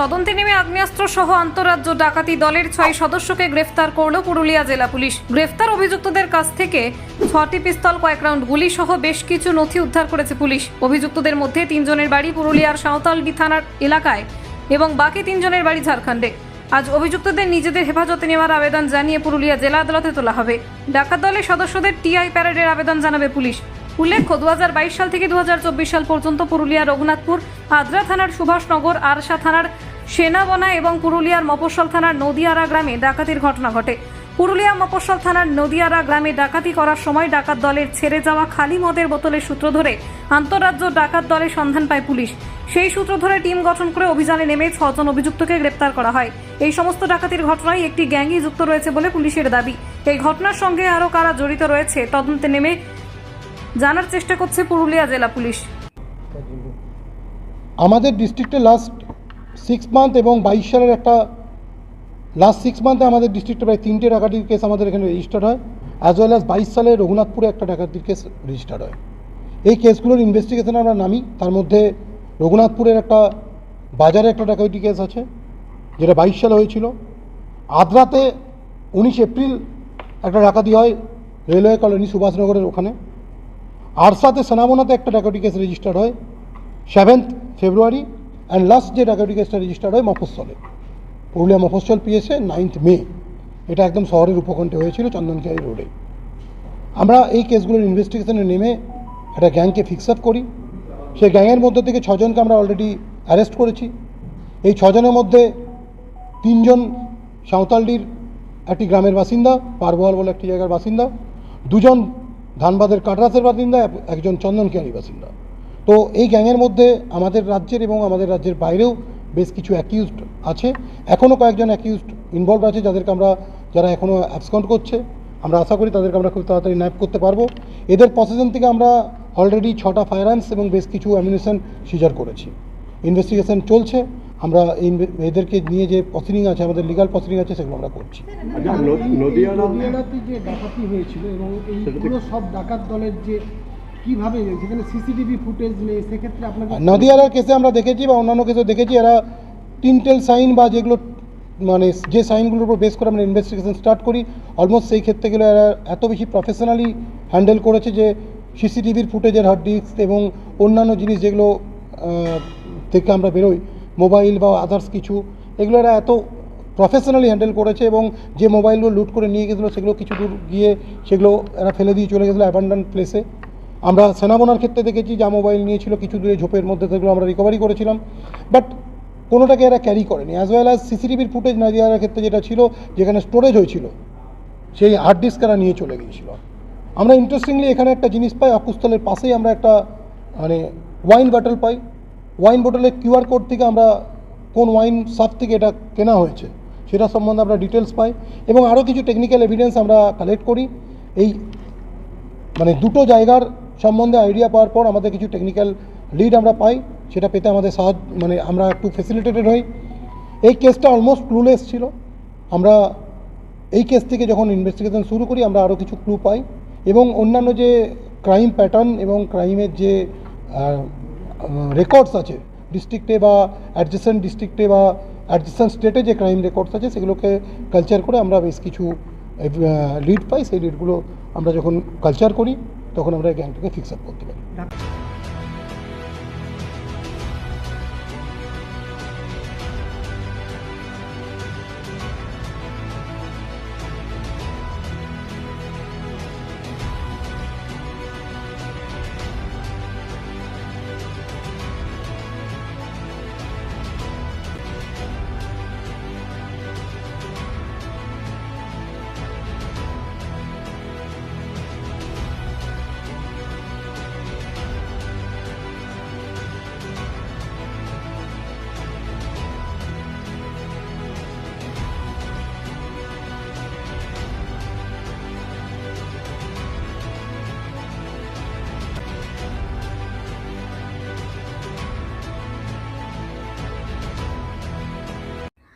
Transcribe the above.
তদন্তে নেমে আগ্নেয়াস্ত্র সহ আন্তঃরাজ্য ডাকাতি দলের ছয় সদস্যকে গ্রেফতার করল পুরুলিয়া জেলা পুলিশ। গ্রেফতার অভিযুক্তদের কাছ থেকে ছটি পিস্তল, কয়েক রাউন্ড গুলি সহ বেশ কিছু নথি উদ্ধার করেছে পুলিশ। অভিযুক্তদের মধ্যে তিনজনের বাড়ি পুরুলিয়ার সাঁওতালডি থানার এলাকায় এবং বাকি তিনজনের বাড়ি ঝাড়খণ্ডে। আজ অভিযুক্তদের নিজেদের হেফাজতে নেওয়ার আবেদন জানিয়ে পুরুলিয়া জেলা আদালতে তোলা হবে। ডাকাত দলের সদস্যদের টিআই প্যারেডের আবেদন জানাবে পুলিশ। উল্লেখ্য দু হাজার বাইশ সাল থেকে দু হাজার চব্বিশ সাল পর্যন্ত পুরুলিয়া, রঘুনাথপুর, আদ্রা থানার সুভাষনগর আরশা থানার সেনাবনা এবং পুরুলিয়ার মফস্বল থানার নদিয়ারা গ্রামে ডাকাতির ঘটনা ঘটে। পুরুলিয়া মফস্বল থানার নদিয়ারা গ্রামে ডাকাতি করার সময় ডাকাত দলের ছেড়ে যাওয়া খালি মদের বোতলের সূত্র ধরে আন্তঃরাজ্য ডাকাত দলের সন্ধান পায় পুলিশ। সেই সূত্র ধরে টিম গঠন করে অভিযানে নেমে ছজন অভিযুক্তকে গ্রেপ্তার করা হয়। এই সমস্ত ডাকাতির ঘটনায় একটি গ্যাংই যুক্ত রয়েছে বলে পুলিশের দাবি। এই ঘটনার সঙ্গে আরও কারা জড়িত রয়েছে তদন্তে নেমে জানার চেষ্টা করছে পুরুলিয়া জেলা পুলিশ। আমাদের ডিস্ট্রিক্টে লাস্ট সিক্স মান্থ এবং বাইশ সালের একটা লাস্ট সিক্স মান্থে আমাদের ডিস্ট্রিক্টে প্রায় তিনটে ডাকাতির কেস আমাদের এখানে রেজিস্টার্ড হয় অ্যাজ ওয়েল অ্যাজ বাইশ সালে রঘুনাথপুরে একটা ডাকাতির কেস রেজিস্টার্ড হয়। এই কেসগুলোর ইনভেস্টিগেশনে আমরা নামি, তার মধ্যে রঘুনাথপুরের একটা বাজারে একটা ডাকাতি কেস আছে, যেটা বাইশ সালে হয়েছিল। আদ্রাতে উনিশ এপ্রিল একটা ডাকাতি হয় রেলওয়ে কলোনি সুভাষনগরের ওখানে। আরসাতে সোনামোনাতে একটা ডাকাতি কেস রেজিস্টার্ড হয় সেভেন্থ ফেব্রুয়ারি অ্যান্ড লাস্ট যে ডাকাতি কেসটা রেজিস্টার্ড হয়, মফস্বলে। পুরুলিয়া মফস্বল পিএসএ নাইন্থ মে এটা একদম শহরের উপকণ্ঠে হয়েছিল, চন্দনকিয়ারি রোডে। আমরা এই কেসগুলোর ইনভেস্টিগেশনে নেমে একটা গ্যাংকে ফিক্স আপ করি। সেই গ্যাংয়ের মধ্যে থেকে ছজনকে আমরা অলরেডি অ্যারেস্ট করেছি। এই ছজনের মধ্যে তিনজন সাঁওতালডির একটি গ্রামের বাসিন্দা পারবোয়াল বলে একটি জায়গার বাসিন্দা, দুজন ধানবাদের কাটরাসের বাসিন্দা, একজন চন্দনকিয়ারি বাসিন্দা। তো এই গ্যাংয়ের মধ্যে আমাদের রাজ্যের এবং আমাদের রাজ্যের বাইরেও বেশ কিছু অ্যাকিউজড আছে। এখনও কয়েকজন অ্যাকিউজড ইনভলভ আছে যাদেরকে আমরা যারা এখনও অ্যাবসকন্ট করছে। আমরা আশা করি তাদেরকে আমরা খুব তাড়াতাড়ি ন্যাপ করতে পারব। এদের পসেশন থেকে আমরা অলরেডি ছটা ফায়ার এবং বেশ কিছু অ্যামিউনেশন সিজার করেছি। ইনভেস্টিগেশন চলছে। আমরা এদেরকে নিয়ে যে প্রসিডিং আছে আমাদের লিগাল প্রসিডিং আছে সেগুলো আমরা করছি। আচ্ছা যে ডাকাতি হয়েছিল এবং এই সেটাতে- পুরো সব ডাকাত দলের যে কীভাবে যেখানে সিসিটিভি ফুটেজ নেই, সেক্ষেত্রে আপনাদের নদিয়ারার কেসে আমরা দেখেছি বা অন্যান্য কেসে দেখেছি, এরা টিনটেল সাইন বা যেগুলো মানে যে সাইনগুলোর উপর বেস করে আমরা ইনভেস্টিগেশন স্টার্ট করি অলমোস্ট সেই ক্ষেত্রে গেলে এরা এত বেশি প্রফেশনালি হ্যান্ডেল করেছে যে সিসিটিভির ফুটেজের হার্ড ডিস্ক এবং অন্যান্য জিনিস যেগুলো থেকে আমরা বেরোই মোবাইল বা আদার্স কিছু, এগুলো এরা এত প্রফেশনালি হ্যান্ডেল করেছে এবং যে মোবাইলগুলো লুট করে নিয়ে গেছিল, সেগুলো কিছু দূর গিয়ে সেগুলো এরা ফেলে দিয়ে চলে গেছিল অ্যাবান্ডান প্লেসে আমরা সেনাবনার ক্ষেত্রে দেখেছি যা মোবাইল নিয়েছিল, কিছু দূরে ঝোপের মধ্যে সেগুলো আমরা রিকভারি করেছিলাম। বাট কোনোটাকে এরা ক্যারি করেনি। অ্যাজ ওয়েল অ্যাজ সিসিটিভির ফুটেজ নাদিয়ার ক্ষেত্রে যেটা ছিল, যেখানে স্টোরেজ হয়েছিল, সেই হার্ড ডিস্ক এরা নিয়ে চলে গিয়েছিল। আমরা ইন্টারেস্টিংলি এখানে একটা জিনিস পাই, অকুস্থলের পাশেই আমরা একটা মানে ওয়াইন বটল পাই। ওয়াইন বটলের কিউআর কোড থেকে আমরা কোন ওয়াইন শপ থেকে এটা কেনা হয়েছে, সেটা সম্বন্ধে আমরা ডিটেলস পাই। এবং আরও কিছু টেকনিক্যাল এভিডেন্স আমরা কালেক্ট করি। এই মানে দুটো জায়গার সম্বন্ধে আইডিয়া পাওয়ার পর আমাদের কিছু টেকনিক্যাল লিড আমরা পাই, সেটা পেতে আমাদের সাহায্য মানে আমরা একটু ফেসিলিটেটেড হই। এই কেসটা অলমোস্ট ক্লুলেস ছিল। আমরা এই কেস থেকে যখন ইনভেস্টিগেশন শুরু করি, আমরা আরও কিছু ক্লু পাই এবং অন্যান্য যে ক্রাইম প্যাটার্ন এবং ক্রাইমের যে রেকর্ডস আছে ডিস্ট্রিক্টে বা অ্যাডজেসেন্ট ডিস্ট্রিক্টে বা অ্যাডজেসেন্ট স্টেটে যে ক্রাইম রেকর্ডস আছে, সেগুলোকে কালচার করে আমরা বেশ কিছু লিড পাই। সেই লিডগুলো আমরা যখন কালচার করি তখন আমরা গ্যাংটাকে ফিক্স আপ করতে পারি।